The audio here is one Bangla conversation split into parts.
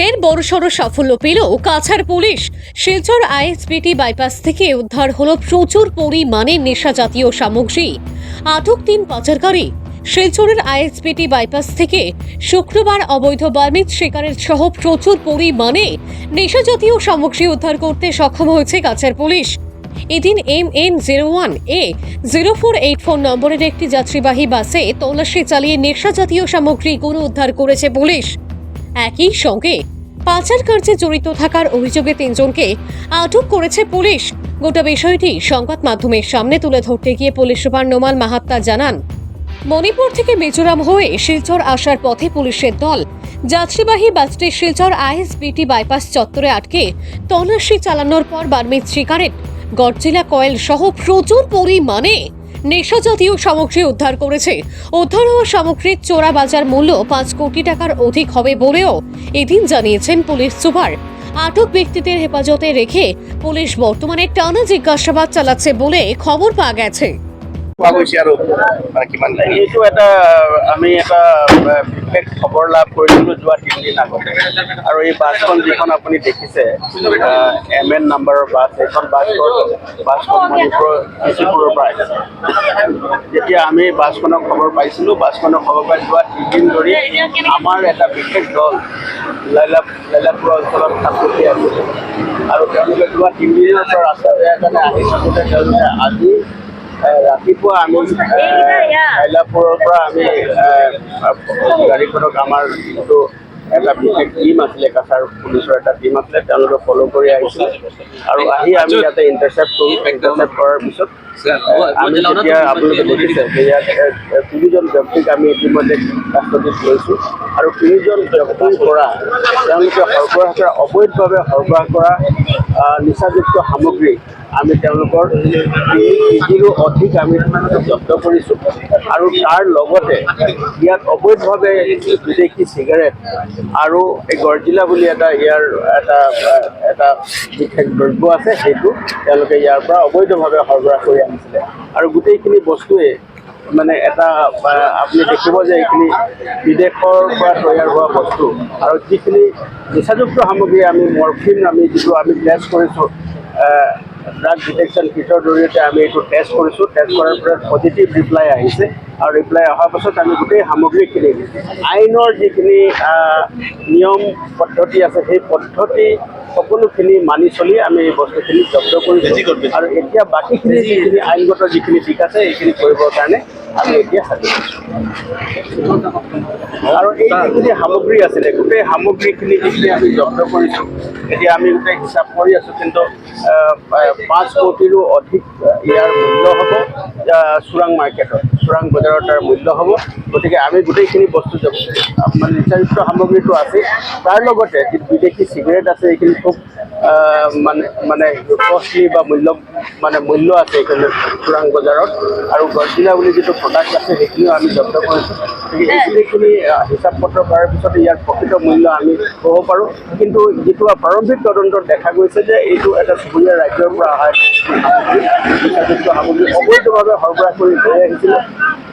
ফের বড়সড় সাফল্য পেল Cachar police. Silchar ISBT bypass থেকে উদ্ধার হলো প্রচুর পরিমাণে নেশা জাতীয় সামগ্রী। আটক তিন পাচারকারী। শিলচরের আইএসবিটি বাইপাস থেকে শুক্রবার অবৈধ বার্মিজ শিকারের সহ প্রচুর পরিমাণে নেশা জাতীয় সামগ্রী উদ্ধার করতে সক্ষম হয়েছে কাছাড় পুলিশ। এদিন M N zero one A zero four eight four নম্বরের একটি যাত্রীবাহী বাসে তল্লাশি চালিয়ে নেশা জাতীয় সামগ্রীগুলো উদ্ধার করেছে পুলিশ। একই সঙ্গে পাচার কার্যে জড়িত থাকার অভিযোগে তিনজনকে আটক করেছে পুলিশ। গোটা বিষয়টি সংবাদ মাধ্যমের সামনে তুলে ধরতে গিয়ে পুলিশ সুপার নোমাল মাহাত্তা জানান, মণিপুর থেকে মিজোরাম হয়ে শিলচর আসার পথে পুলিশের দল যাত্রীবাহী বাসটি শিলচর আইএসবিটি বাইপাস চত্বরে আটকে তল্লাশি চালানোর পর বার্মিজ সিগারেট গডজিলা কয়েল সহ প্রচুর পরিমাণে নেশা জাতীয় সামগ্রী উদ্ধার করেছে। উদ্ধার হওয়া সামগ্রীর চোরা বাজার মূল্য পাঁচ কোটি টাকার অধিক হবে বলেও এদিন জানিয়েছেন পুলিশ সুপার। আটক ব্যক্তিদের হেফাজতে রেখে পুলিশ বর্তমানে টানা জিজ্ঞাসাবাদ চালাচ্ছে বলে খবর পাওয়া গেছে। পোৱা গৈছে আৰু মানে কিমান এইটো এটা, আমি এটা বিশেষ খবৰ লাভ কৰিছিলোঁ যোৱা তিনিদিন আগতে। আৰু এই বাছখন যিখন আপুনি দেখিছে এম এন নাম্বাৰৰ বাছ সেইখন বাছখন বাছখন মণিপুৰৰ ডিচিপুৰৰ পৰা আহিছে। যেতিয়া আমি বাছখনৰ খবৰ পাইছিলোঁ, বাছখনৰ খবৰ পাই যোৱা তিনিদিন ধৰি আমাৰ এটা বিশেষ দল লাইলা লাইলাপুৰ অঞ্চলত থাকোঁতে আছিলে আৰু তেওঁলোকে যোৱা তিনিদিনৰ পৰা ৰাস্তা বেয়া কাৰণে আহি থাকোঁতে তেওঁলোকে আজি ৰাতিপুৱা আমি এ, হাইলাপুৰৰ পৰা আমি গাড়ীখনক আমাৰ যিটো এটা বিশেষ টীম আছিলে কাছাৰ পুলিচৰ এটা টীম আছিলে তেওঁলোকে ফ'ল' কৰি আহিছিলে আৰু আহি আমি ইয়াতে ইণ্টাৰচেপ্ট কৰোঁ। ইণ্টাৰচেপ্ট কৰাৰ পিছত আমি যেতিয়া আপোনালোকে দেখিছে যে ইয়াত তিনিজন ব্যক্তিক আমি ইতিমধ্যে কাষ্টডিত লৈছোঁ। আৰু তিনিজন ব্যক্তিৰ পৰা তেওঁলোকে সৰবৰাহ কৰা অবৈধভাৱে সৰবৰাহ কৰা নিচাযুক্ত সামগ্ৰী আমি তেওঁলোকৰ কেজিৰো অধিক আমি জব্দ কৰিছোঁ। আৰু তাৰ লগতে ইয়াত অবৈধভাৱে বিদেশি চিগাৰেট আৰু এই গৰ্জিলা বুলি এটা ইয়াৰ এটা এটা বিশেষ দ্ৰব্য আছে, সেইটো তেওঁলোকে ইয়াৰ পৰা অবৈধভাৱে সৰবৰাহ কৰি আনিছিলে। আৰু গোটেইখিনি বস্তুৱে মানে এটা আপুনি দেখিব যে এইখিনি বিদেশৰ পৰা তৈয়াৰ হোৱা বস্তু আৰু যিখিনি নিচাযুক্ত সামগ্ৰী আমি মৰফিন আমি যিটো আমি টেষ্ট কৰিছোঁ ড্ৰাগ ডিটেকশ্যন কিটৰ জৰিয়তে আমি এইটো টেষ্ট কৰিছোঁ টেষ্ট কৰাৰ পিছত পজিটিভ ৰিপ্লাই আহিছে। ৰিপ্লাই অহাৰ পাছত আমি গোটেই সামগ্ৰীখিনি আইনৰ যিখিনি নিয়ম পদ্ধতি আছে সেই পদ্ধতি সকলোখিনি মানি চলি আমি বস্তুখিনি জব্দ কৰিছোঁ আৰু এতিয়া বাকীখিনি যিখিনি আইনগত যিখিনি দিশ আছে এইখিনি কৰিবৰ কাৰণে আমি এতিয়া সাজু আৰু এই যিখিনি সামগ্ৰী আছিলে গোটেই সামগ্ৰীখিনি যিখিনি আমি জব্দ কৰিছোঁ এতিয়া আমি গোটেই হিচাপ কৰি আছোঁ কিন্তু পাঁচ কোটিৰো অধিক ইয়াৰ মূল্য হ'ব চোৰাং মাৰ্কেটত। চোৰাং বজাৰত তাৰ মূল্য হ'ব। গতিকে আমি গোটেইখিনি বস্তু মানে নিচাযুক্ত সামগ্ৰীটো আছে। তাৰ লগতে যি বিদেশি চিগাৰেট আছে এইখিনি খুব মানে মানে কষ্টলি বা মূল্য মানে মূল্য আছে এইখিনি চোৰাং বজাৰত। আৰু গছজিলা বুলি যিটো প্ৰডাক্ট আছে সেইখিনিও আমি জব্দ কৰিছোঁ। গতিকে এইখিনিখিনি হিচাপ পত্ৰ কৰাৰ পিছত ইয়াৰ প্ৰকৃত মূল্য আমি ক'ব পাৰোঁ। কিন্তু যিটো প্ৰাৰম্ভিক তদন্তত দেখা গৈছে যে এইটো এটা চুবুৰীয়া ৰাজ্যৰ পৰা অহা নিচাযুক্ত সামগ্ৰী অবৈধভাৱে সৰবৰাহ কৰি লৈ আহিছিলে।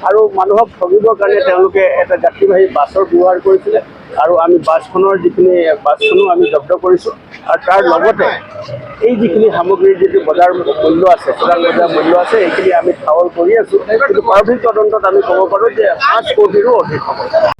আৰু মানুহক ঠগিবৰ কাৰণে তেওঁলোকে এটা যাত্ৰীবাহী বাছৰ ব্যৱহাৰ কৰিছিলে। আৰু আমি বাছখনৰ যিখিনি, বাছখনো আমি জব্দ কৰিছোঁ। আৰু তাৰ লগতে এই যিখিনি সামগ্ৰীৰ যিটো বজাৰ মূল্য আছে চোৰাং বজাৰ মূল্য আছে, এইখিনি আমি ঠাৱল কৰি আছোঁ। কিন্তু প্ৰাৰম্ভিক তদন্তত আমি ক'ব পাৰোঁ যে পাঁচ কোটিৰো অধিক হ'ব।